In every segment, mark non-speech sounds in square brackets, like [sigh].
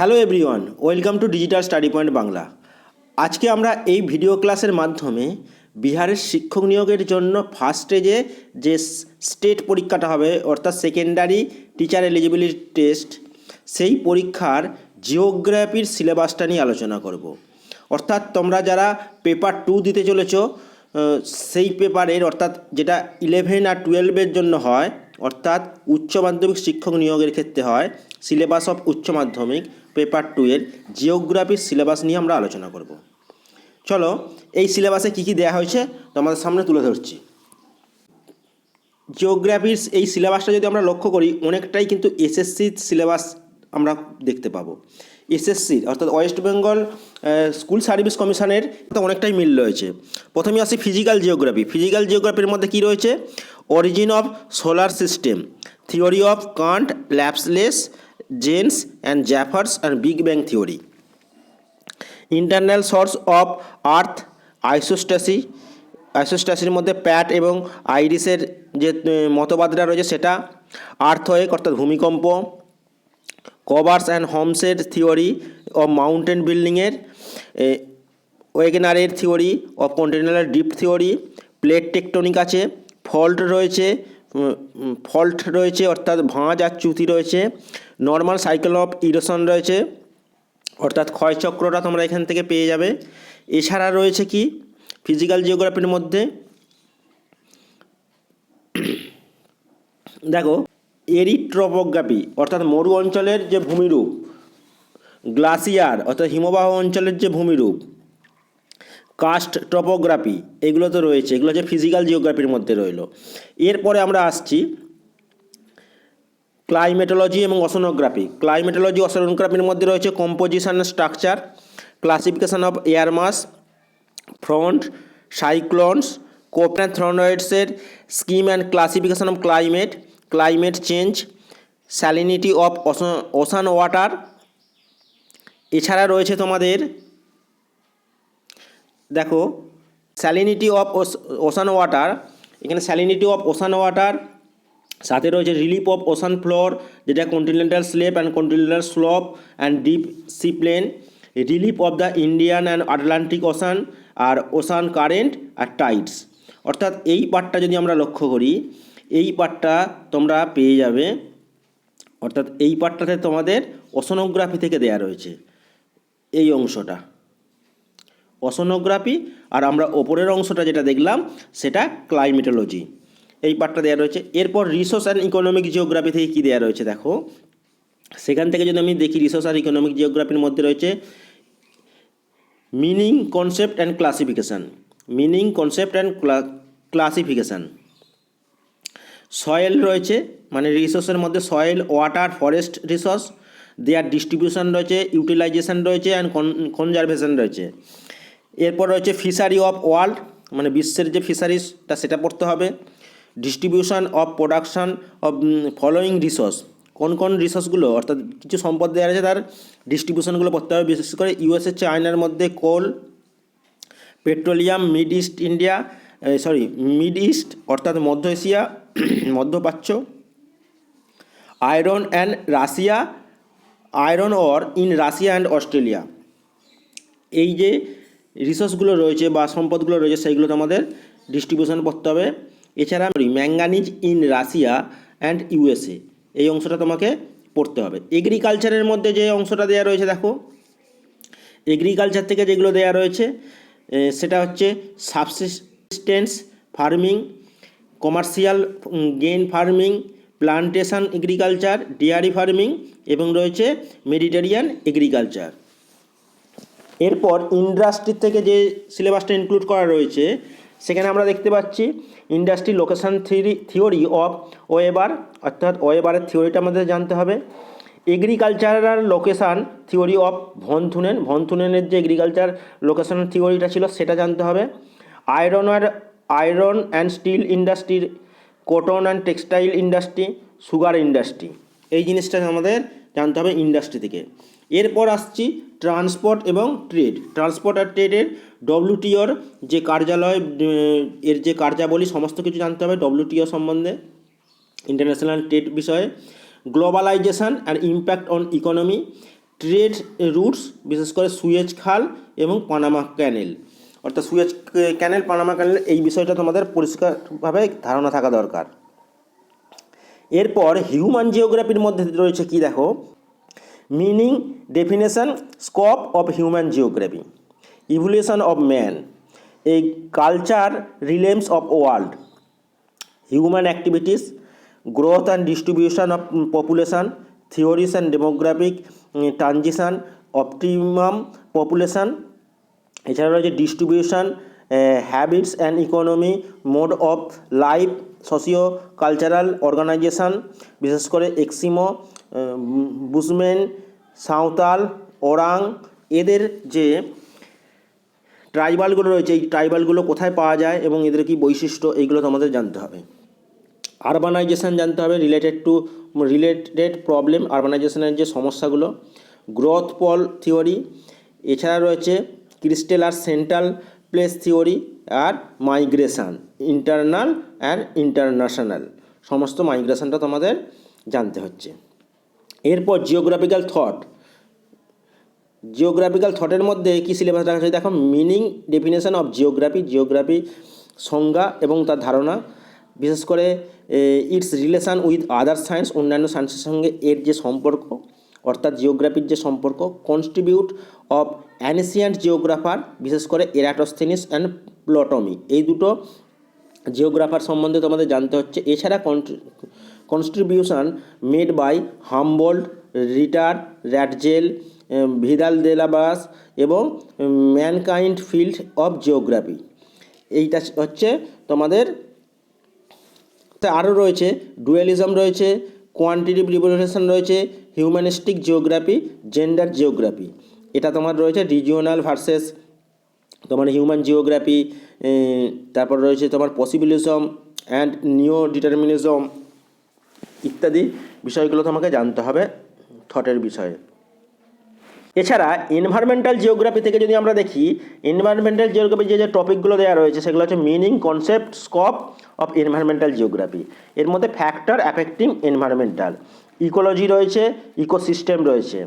Hello everyone welcome to digital study point Bangla আজকে আমরা এই ভিডিও ক্লাসের মাধ্যমে বিহারের শিক্ষক নিয়োগের জন্য ফার্স্ট স্টেজে যে স্টেট পরীক্ষাটা হবে, অর্থাৎ সেকেন্ডারি টিচার এলিজিবিলিটি টেস্ট সেই পরীক্ষার জিওগ্রাফির সিলেবাসটা নিয়ে আলোচনা করব। অর্থাৎ তোমরা যারা পেপার টু দিতে চলেছ সেই পেপারের অর্থাৎ যেটা ইলেভেন আর টুয়েলভের জন্য হয়, অর্থাৎ উচ্চ মাধ্যমিক শিক্ষক নিয়োগের ক্ষেত্রে হয় সিলেবাস অফ উচ্চ মাধ্যমিক পেপার টু এর জিওগ্রাফির সিলেবাস নিয়ে আমরা আলোচনা করব। চলো, এই সিলেবাসে কী কী দেওয়া হয়েছে তোমাদের সামনে তুলে ধরছি। জিওগ্রাফির এই সিলেবাসটা যদি আমরা লক্ষ্য করি, অনেকটাই কিন্তু এসএসসির সিলেবাস আমরা দেখতে পাবো। এসএসসির অর্থাৎ ওয়েস্ট বেঙ্গল স্কুল সার্ভিস কমিশনের অনেকটাই মিল রয়েছে। প্রথমে আসি ফিজিক্যাল জিওগ্রাফি ফিজিক্যাল জিওগ্রাফির মধ্যে কী রয়েছে? Origin of solar system theory of Kant Laplace Jeans and Jeffreys and big bang theory internal source of earth isostasy আইসোস্ট্যাসির মধ্যে প্যাট এবং আইরিসের যে মতবাদটা রয়েছে সেটা আর্থওয়েক অর্থাৎ ভূমিকম্প কভার্স অ্যান্ড হোমসের থিওরি অফ মাউন্টেন বিল্ডিংয়ের ওয়েগনারের theory of continental drift theory plate tectonic আছে ফল্ট রয়েছে ফল্ট রয়েছে, অর্থাৎ ভাঁজ আর চ্যুতি রয়েছে নর্মাল সাইকেল অফ ইরোশন রয়েছে, অর্থাৎ ক্ষয়চক্রটা তোমরা এখান থেকে পেয়ে যাবে। এছাড়া রয়েছে কি? ফিজিক্যাল জিওগ্রাফির মধ্যে। দেখো এরিট্রোপোগ্রাফি অর্থাৎ মরু অঞ্চলের যে ভূমিরূপ গ্লাসিয়ার অর্থাৎ হিমবাহ অঞ্চলের যে ভূমিরূপ কাস্ট টপোগ্রাফি, এগুলো তো রয়েছে, এগুলো হচ্ছে ফিজিক্যাল জিওগ্রাফির মধ্যে রইল। এরপরে আমরা আসছি ক্লাইমেটোলজি এবং অসনোগ্রাফি ক্লাইমেটোলজি অসনোগ্রাফির মধ্যে রয়েছে composition structure classification of air mass front cyclones কোপ্যাথ্রনয়েডসের scheme and classification of climate climate change salinity of ocean water এছাড়া রয়েছে তোমাদের দেখো স্যালিনিটি অফ ওশান ওয়াটার এখানে স্যালিনিটি অফ ওশান ওয়াটার সাথে রয়েছে রিলিফ অফ ওশান ফ্লোর যেটা continental slope and continental slope and deep sea plain relief of the Indian and Atlantic ocean R ocean current আর tides অর্থাৎ এই পার্টটা যদি আমরা লক্ষ্য করি, এই পার্টটা তোমরা পেয়ে যাবে। অর্থাৎ এই পার্টটাতে তোমাদের ওশনোগ্রাফি থেকে দেয়া রয়েছে। এই অংশটা। অসনোগ্রাফি আর আমরা ওপরের অংশটা যেটা দেখলাম, সেটা ক্লাইমেটোলজি। এই পার্টটা দেওয়া রয়েছে। এরপর রিসোর্স অ্যান্ড ইকোনমিক জিওগ্রাফি থেকে কী দেওয়া রয়েছে দেখো? সেখান থেকে যদি আমি দেখি রিসোর্স আর ইকোনমিক জিওগ্রাফির মধ্যে রয়েছে meaning, concept and classification. Meaning, concept and classification. Soil রয়েছে মানে রিসোর্সের মধ্যে soil, water, forest resource. Their distribution রয়েছে, ইউটিলাইজেশন রয়েছে, অ্যান্ড কনজারভেশন রয়েছে। এরপর রয়েছে ফিশারি অফ ওয়ার্ল্ড মানে বিশ্বের যে ফিশারিজটা সেটা পড়তে হবে। Distribution of production of following resource কোন কোন রিসোর্সগুলো অর্থাৎ কিছু সম্পদ দেওয়া আছে তার ডিস্ট্রিবিউশনগুলো পড়তে হবে, বিশেষ করে ইউএসএ চায়নার মধ্যে coal petroleum mid east India sorry mid east অর্থাৎ মধ্য এশিয়া, [clears throat] মধ্যপ্রাচ্য iron and Russia iron ore in Russia and Australia এই যে রিসোর্সগুলো রয়েছে বা সম্পদগুলো রয়েছে সেইগুলো তোমাদের ডিস্ট্রিবিউশন করতে হবে। এছাড়া manganese in Russia and USA এই অংশটা তোমাকে পড়তে হবে। এগ্রিকালচারের মধ্যে যে অংশটা দেওয়া রয়েছে, দেখো। এগ্রিকালচার থেকে যেগুলো দেওয়া রয়েছে সেটা হচ্ছে subsistence farming commercial grain farming plantation agriculture dairy farming এবং রয়েছে মেডিটেরিয়ান এগ্রিকালচার এরপর ইন্ডাস্ট্রি থেকে যে সিলেবাসটা ইনক্লুড করা রয়েছে, সেখানে আমরা দেখতে পাচ্ছি industry location theory theory of Weber অর্থাৎ ওয়েবারের থিওরিটা আমাদের জানতে হবে। Agricultural location theory of von Thunen ভনথুনেনের যে এগ্রিকালচার লোকেশান থিওরিটা ছিল, সেটা জানতে হবে। আয়রন আর আয়রন অ্যান্ড স্টিল ইন্ডাস্ট্রির cotton and textile industry sugar industry এই জিনিসটা আমাদের জানতে হবে ইন্ডাস্ট্রি থেকে। এরপর আসছি ট্রান্সপোর্ট এবং ট্রেড। ট্রান্সপোর্ট আর ট্রেডের ডব্লিউটিওর যে কার্যালয় এর যে কার্যাবলী, সমস্ত কিছু জানতে হবে ডব্লিউটিও সম্বন্ধে। ইন্টারন্যাশনাল ট্রেড বিষয়ে। Globalisation and impact on economy. Trade routes, বিশেষ করে সুয়েজ খাল এবং পানামা ক্যানেল। অর্থাৎ সুয়েজ ক্যানেল, পানামা ক্যানেল, এই বিষয়টা তোমাদের পরিষ্কারভাবে ধারণা থাকা দরকার। এরপর হিউম্যান জিওগ্রাফির মধ্যে রয়েছে কি দেখো? Meaning definition scope of human geography evolution of man এই culture realms of world human activities growth and distribution of mm, theories and demographic transition mm, population এছাড়া রয়েছে distribution habitats and economy mode of life socio cultural organisation বিশেষ করে এক্সিমো বুসমেন, সাঁওতাল, ওরাং, এদের যে ট্রাইবালগুলো রয়েছে, এই ট্রাইবালগুলো কোথায় পাওয়া যায় এবং এদের কি বৈশিষ্ট্য, এইগুলো তোমাদের জানতে হবে। আরবানাইজেশন জানতে হবে রিলেটেড টু রিলেটেড প্রবলেম আরবানাইজেশনের যে সমস্যাগুলো গ্রোথ পল থিওরি এছাড়া রয়েছে ক্রিস্টেল আর সেন্ট্রাল প্লেস থিওরি আর মাইগ্রেশান ইন্টারনাল অ্যান্ড ইন্টারন্যাশনাল সমস্ত মাইগ্রেশনটা তোমাদের জানতে হচ্ছে। এরপর জিওগ্রাফিক্যাল থট জিওগ্রাফিক্যাল থটের মধ্যে কী সিলেবাস রাখা আছে? দেখো meaning definition of geography geography সংজ্ঞা এবং তার ধারণা। বিশেষ করে its relation with other science অন্যান্য সায়েন্সের সঙ্গে এর যে সম্পর্ক, অর্থাৎ জিওগ্রাফির যে সম্পর্ক কনস্ট্রিবিউট অফ অ্যানিসিয়ান্ট জিওগ্রাফার বিশেষ করে এরাটোস্থেনিস অ্যান্ড প্লটমি এই দুটো জিওগ্রাফার সম্বন্ধে তোমাদের জানতে হচ্ছে। এছাড়া contribution made by Humboldt Ritter Ratzel Vidal de la Blache এবং ম্যানকাইন্ড ফিল্ড অফ জিওগ্রাফি এইটা হচ্ছে তোমাদের আরও রয়েছে ডুয়ালিজম রয়েছে কোয়ান্টিটিভ রিভলিউশন রয়েছে হিউম্যানিস্টিক জিওগ্রাফি জেন্ডার জিওগ্রাফি এটা তোমার রয়েছে রিজিওনাল ভার্সেস তোমার হিউম্যান জিওগ্রাফি তারপর রয়েছে তোমার পসিবিলিজম অ্যান্ড নিও ডিটারমিনিজম ইত্যাদি বিষয়গুলো তোমাকে জানতে হবে থটের বিষয়ে। এছাড়া এনভায়রনমেন্টাল জিওগ্রাফি থেকে যদি আমরা দেখি এনভায়রনমেন্টাল জিওগ্রাফি যে যে টপিকগুলো দেওয়া রয়েছে, সেগুলো হচ্ছে meaning concept scope of environmental geography এর মধ্যে ফ্যাক্টর অ্যাফেক্টিং এনভায়রনমেন্টাল ইকোলজি রয়েছে ইকোসিস্টেম রয়েছে।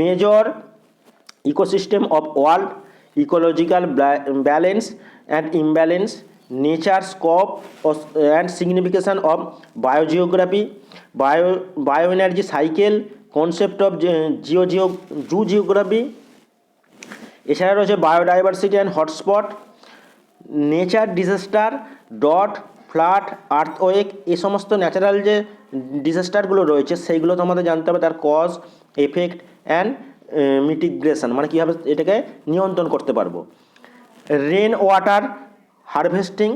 Major ecosystem of world ecological balance and imbalance nature scope and signification of biogeography bio bio energy cycle concept of geo geo zoo geography এছাড়া রয়েছে biodiversity and hotspot nature disaster dot flood earthquake এই সমস্ত natural যে ডিজাস্টারগুলো রয়েছে, সেইগুলো তোমাদের জানতে হবে, তার কজ এফেক্ট অ্যান্ড মিটিগ্রেশন মানে কীভাবে এটাকে নিয়ন্ত্রণ করতে পারব। Rain water harvesting,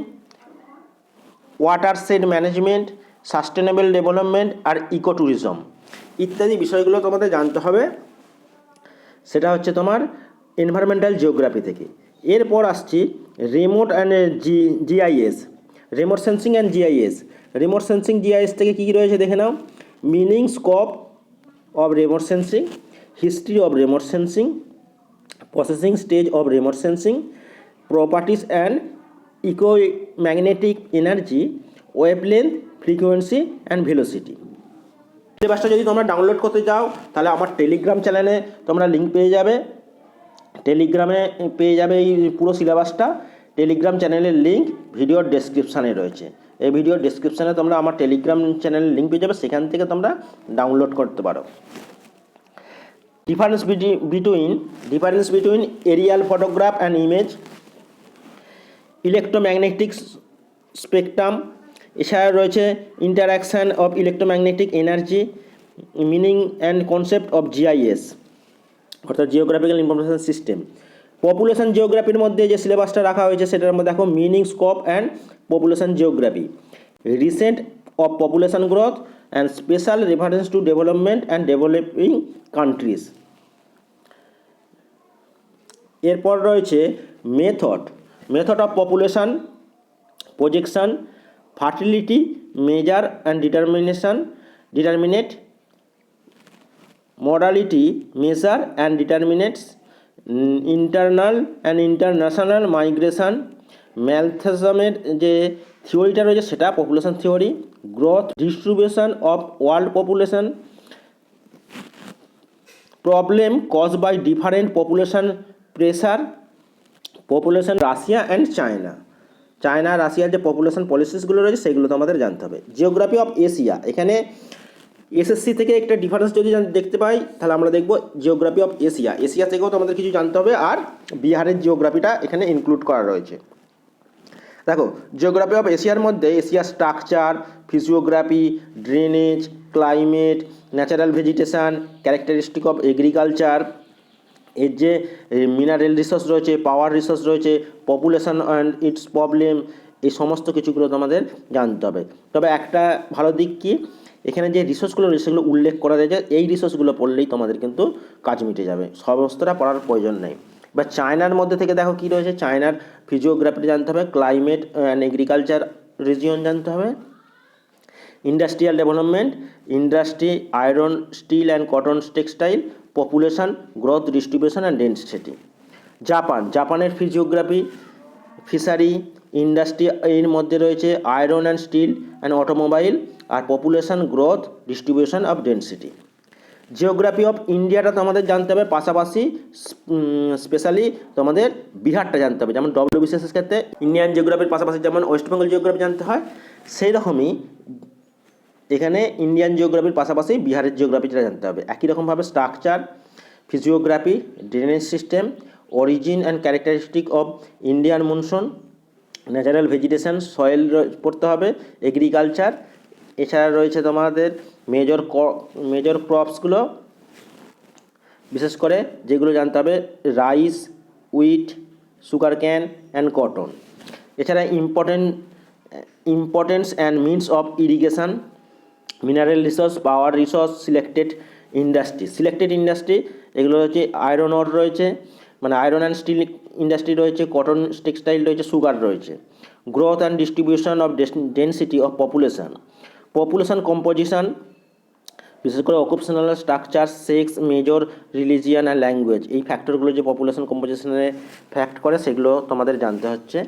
watershed management sustainable development আর ইকো ট্যুরিজম ইত্যাদি বিষয়গুলো তোমাদের জানতে হবে। সেটা হচ্ছে তোমার এনভায়রনমেন্টাল জিওগ্রাফি থেকে। এরপর আসছি remote and G GIS remote sensing and GIS remote sensing GIS থেকে কী রয়েছে দেখে নাও। Meaning scope of remote sensing history of remote sensing processing stage of remote sensing properties and eco magnetic energy wavelength frequency and velocity সিলেবাসটা যদি তোমরা download করতে চাও, তাহলে আমার টেলিগ্রাম চ্যানেলে তোমরা লিঙ্ক পেয়ে যাবে। টেলিগ্রামে পেয়ে যাবে এই পুরো সিলেবাসটা টেলিগ্রাম চ্যানেলের লিঙ্ক ভিডিওর ডেসক্রিপশানে রয়েছে। এই ভিডিওর ডেসক্রিপশানে তোমরা আমার টেলিগ্রাম চ্যানেলের লিঙ্ক পেয়ে যাবে, সেখান থেকে তোমরা ডাউনলোড করতে পারো। Difference between difference between aerial photograph and image electromagnetic spectrum, এছাড়া রয়েছে interaction of electromagnetic energy meaning and concept of GIS অর্থাৎ জিওগ্রাফিক্যাল ইনফরমেশন সিস্টেম পপুলেশন জিওগ্রাফির মধ্যে যে সিলেবাসটা রাখা হয়েছে, সেটার মধ্যে দেখো meaning scope and population geography recent of population growth and special reference to development and developing countries এরপর রয়েছে method method of population projection fertility measure and determination determinate measure and determinates mm, internal and international migration ম্যালথেজমের যে থিওরিটা রয়েছে সেটা population theory growth distribution of world population problem cause by different population pressure population Russia and China China রাশিয়ার যে population পলিসিসগুলো রয়েছে, সেগুলো তো আমাদের জানতে হবে। জিওগ্রাফি অফ এশিয়া এখানে এসএসসি থেকে একটা ডিফারেন্স যদি দেখতে পাই, তাহলে আমরা দেখব জিওগ্রাফি অফ এশিয়া এশিয়া থেকেও তো আমাদের কিছু জানতে হবে, আর বিহারের জিওগ্রাফিটা এখানে ইনক্লুড করা রয়েছে। দেখো জিওগ্রাফি অফ এশিয়ার মধ্যে এশিয়ার structure physiography drainage climate natural vegetation characteristic of agriculture এর যে মিনারেল রিসোর্স রয়েছে পাওয়ার রিসোর্স রয়েছে পপুলেশন অ্যান্ড ইটস প্রবলেম এই সমস্ত কিছুগুলো তোমাদের জানতে হবে। তবে একটা ভালো দিক কি? এখানে যে রিসোর্সগুলো রয়েছে, সেগুলো উল্লেখ করা রয়েছে এই রিসোর্সগুলো পড়লেই তোমাদের কিন্তু কাজ মিটে যাবে। সমস্তটা পড়ার প্রয়োজন নেই। বা চায়নার মধ্যে থেকে দেখো কী রয়েছে? চায়নার ফিজিওগ্রাফি জানতে হবে ক্লাইমেট অ্যান্ড এগ্রিকালচার রিজিয়ন জানতে হবে industrial development industry iron steel and cotton textile population growth distribution and density Japan জাপানের ফিজিওগ্রাফি ফিশারি ইন্ডাস্ট্রি এর মধ্যে রয়েছে iron and steel and automobile R population growth distribution of density geography of ইন্ডিয়াটা তো আমাদের জানতে হবে, পাশাপাশি স্পেশালি তোমাদের বিহারটা জানতে হবে। যেমন ডব্লিউ বিসিএসের ক্ষেত্রে ইন্ডিয়ান জিওগ্রাফির পাশাপাশি যেমন ওয়েস্ট বেঙ্গল জিওগ্রাফি জানতে হয় সেই রকমই এখানে ইন্ডিয়ান জিওগ্রাফির পাশাপাশি বিহারের জিওগ্রাফিটা জানতে হবে। একই রকমভাবে structure physiography drainage system origin and characteristic of Indian monsoon natural vegetation soil পড়তে হবে এগ্রিকালচার এছাড়া রয়েছে তোমাদের মেজর মেজর ক্রপসগুলো বিশেষ করে যেগুলো জানতে হবে rice wheat sugar cane and cotton এছাড়া important importance and means of irrigation mineral resource power resource selected industry selected industry এগুলো হচ্ছে আয়রন অর রয়েছে মানে আয়রন অ্যান্ড স্টিল ইন্ডাস্ট্রি রয়েছে কটন টেক্সটাইল রয়েছে সুগার রয়েছে। Growth and distribution of density of population population composition বিশেষ করে occupational structure sex major religion and language এই ফ্যাক্টরগুলো যে পপুলেশন কম্পোজিশনে ফ্যাক্ট করে, সেগুলো তোমাদের জানতে হচ্ছে।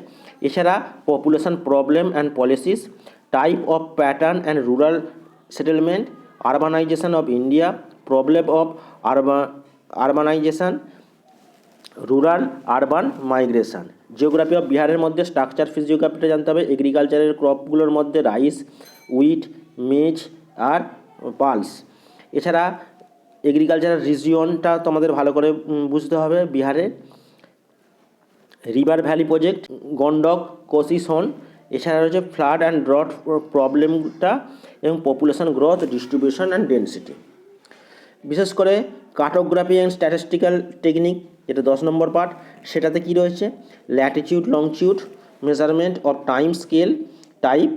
এছাড়া population problem and policies type of pattern and rural settlement urbanization of India problem of urban urbanization rural urban migration geography of বিহারের মধ্যে স্ট্রাকচার ফিজিওগ্রাফিটা জানতে হবে। এগ্রিকালচারের ক্রপগুলোর মধ্যে রাইস উইট মেজ আর পালস এছাড়া এগ্রিকালচারাল রিজিয়নটা তোমাদের ভালো করে বুঝতে হবে। বিহারে river valley project Gandak Kosi Son এছাড়া রয়েছে ফ্লাড অ্যান্ড ড্রট প্রবলেমটা এবং population growth distribution and density বিশেষ করে কার্টোগ্রাফি অ্যান্ড স্ট্যাটিস্টিক্যাল টেকনিক এটা দশ নম্বর পার্ট সেটাতে কি রয়েছে? Latitude longitude measurement of time scale type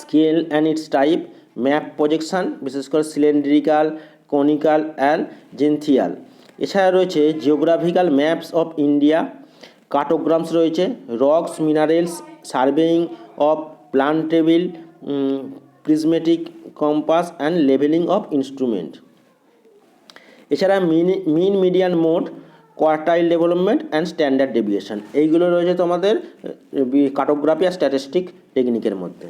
scale and its type map projection বিশেষ করে সিলিন্ড্রিক্যাল কনিক্যাল অ্যান্ড জেন্থিয়াল এছাড়া রয়েছে geographical maps of India cartograms রয়েছে rocks minerals surveying of plane table prismatic compass and levelling of instrument এছাড়া mean mean median mode quartile development and standard deviation এইগুলো রয়েছে তোমাদের cartography আর statistic টেকনিকের মধ্যে।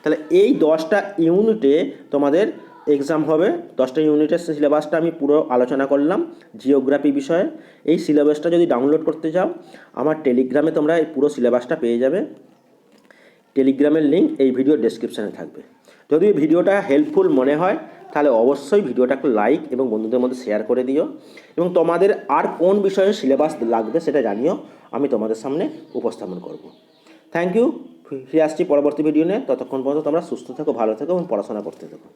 তাহলে এই দশটা ইউনিটে তোমাদের এক্সাম হবে। দশটা ইউনিটের সিলেবাসটা আমি পুরো আলোচনা করলাম জিওগ্রাফি বিষয়ে। এই সিলেবাসটা যদি ডাউনলোড করতে চাও, আমার টেলিগ্রামে তোমরা এই পুরো সিলেবাসটা পেয়ে যাবে। টেলিগ্রামের লিঙ্ক এই ভিডিও ডেসক্রিপশানে থাকবে। যদি ভিডিওটা হেল্পফুল মনে হয়, তাহলে অবশ্যই ভিডিওটাকে লাইক এবং বন্ধুদের মধ্যে শেয়ার করে দিও। এবং তোমাদের আর কোন বিষয়ে সিলেবাস লাগবে সেটা জানিও, আমি তোমাদের সামনে উপস্থাপন করব। থ্যাংক ইউ ফিরে আসছি পরবর্তী ভিডিও নিয়ে। ততক্ষণ পর্যন্ত তোমরা সুস্থ থেকো, ভালো থেকো এবং পড়াশোনা করতে থেকো।